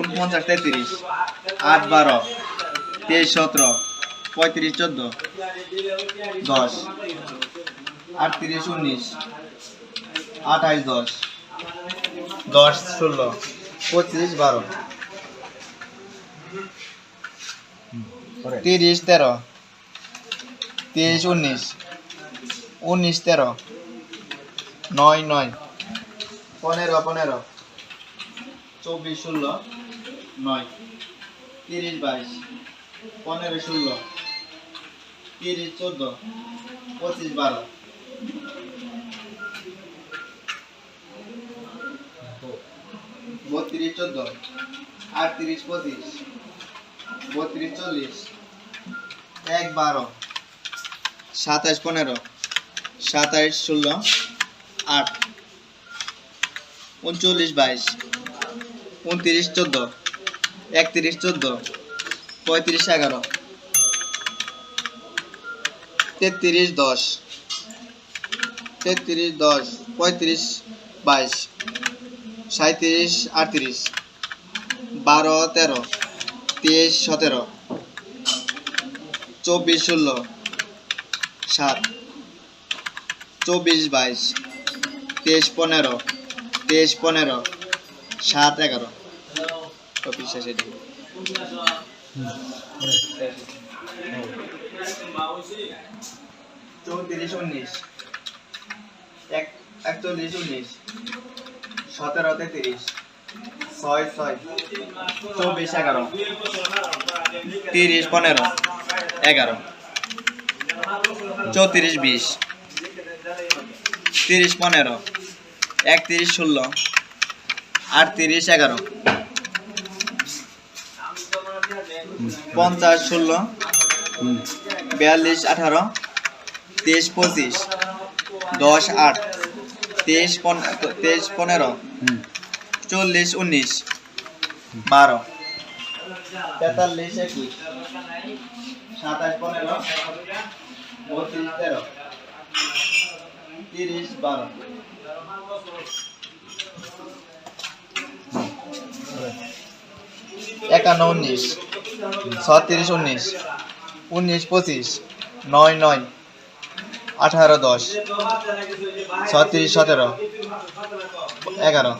উনপঞ্চাশ তেত্রিশ, আট, বারো, তেইশ, সতেরো, পঁয়ত্রিশ, চোদ্দ, দশ, আটত্রিশ, উনিশ আঠাইশ দশ দশ, ষোলো, পঁচিশ, বারো, তিরিশ, তেরো, তিরিশ, উনিশ উনিশ, তেরো, নয় নয়, পনেরো পনেরো চব্বিশ ষোলো, নয়। তিরিশ বাইশ, পনেরো ষোলো, তিরিশ চোদ্দ, পঁচিশ বারো। বত্রিশ চোদ্দ, আটত্রিশ পঁচিশ, বত্রিশ চল্লিশ, এক বারো, সাতাশ পনেরো, সাতাশ ষোলো, আট, উনচল্লিশ বাইশ। উনত্রিশ, চোদ্দ। একত্রিশ, চোদ্দ। পঁয়ত্রিশ, এগারো। তেত্রিশ, দশ। তেত্রিশ, দশ। পঁয়ত্রিশ, বাইশ। সাঁত্রিশ আটত্রিশ। বারো, তেরো। তেইশ, সতেরো। চব্বিশ, ষোলো। সাত। চব্বিশ, বাইশ। তেইশ, পনেরো। তেইশ, পনেরো। সাত, এগারো। চব্বিশ শেষে উনিশ। এক, একচল্লিশ, উনিশ। সতেরো, তেত্রিশ। ছয় ছয়। চব্বিশ, এগারো। তিরিশ, পনেরো। এগারো। চৌত্রিশ, বিশ। তিরিশ, পনেরো। একত্রিশ, ষোলো। আটত্রিশ, এগারো। পঞ্চাশ, ষোলো, বিয়াল্লিশ, আঠারো, তেইশ, পঁচিশ, দশ, আট, তেইশ তেইশ, পনেরো, চল্লিশ, উনিশ, বারো, তেতাল্লিশ, একুশ, সাতাশ, পনেরো, বত্রিশ, তেরো, তিরিশ, বারো। একান্ন, উনিশ। ছত্রিশ, উনিশ। উনিশ, পঁচিশ। নয় নয়। আঠারো, দশ। ছত্রিশ, সতেরো। এগারো।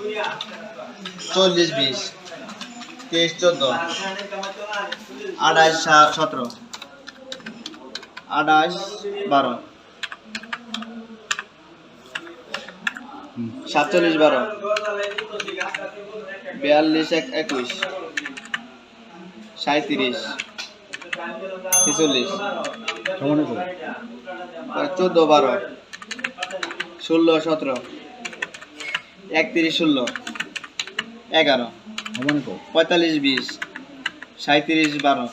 চল্লিশ, বিশ। তেইশ, চোদ্দ। আঠাশ সতেরো। আঠাশ, বারো। সাতচল্লিশ, বারো। বিয়াল্লিশ, এক, একুশ। সাঁত্রিশ ছেচল্লিশ চোদ্দ বারো ষোলো সতেরো একত্রিশ ষোলো এগারো পঁয়তাল্লিশ বিশ সাঁত্রিশ বারো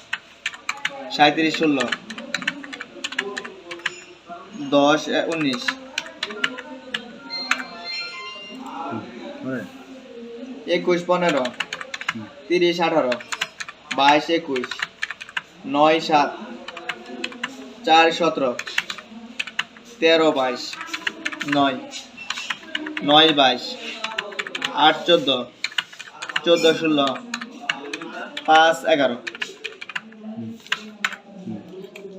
সাঁত্রিশ ষোলো দশ উনিশ। একুশ পনেরো তিরিশ আঠারো বাইশ একুশ, নয় সাত, চার সতেরো, তেরো বাইশ, নয় নয় বাইশ, আট চোদ্দ চোদ্দ ষোলো, পাঁচ এগারো,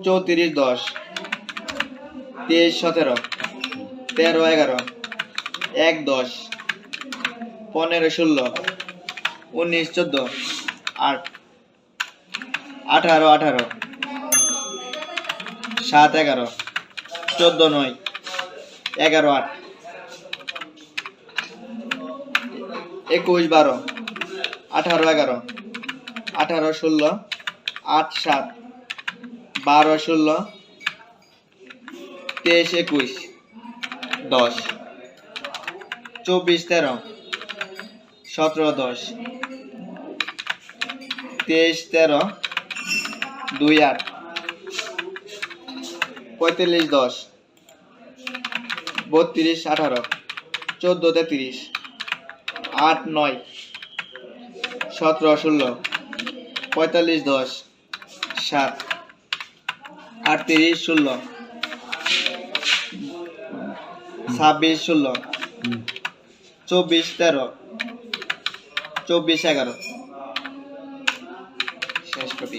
চৌত্রিশ দশ, তেইশ সতেরো, তেরো এগারো, এক দশ, পনেরো ষোলো, উনিশ চোদ্দ, আট আঠারো আঠারো। সাত, এগারো। চোদ্দ, নয়। এগারো, আট। একুশ, বারো। আঠারো, এগারো। আঠারো, ষোলো। আট, সাত। বারো, ষোলো। তেইশ, একুশ। দশ। চব্বিশ, তেরো। সতেরো, দশ। তেইশ, তেরো। দুই আট। পঁয়তাল্লিশ দশ। বত্রিশ আঠারো। চোদ্দ তেত্রিশ আট নয়। সতেরো ষোলো। পঁয়তাল্লিশ দশ। সাত। আটত্রিশ ষোলো। ছাব্বিশ ষোলো। চব্বিশ তেরো। চব্বিশ এগারো। শেষ কোটি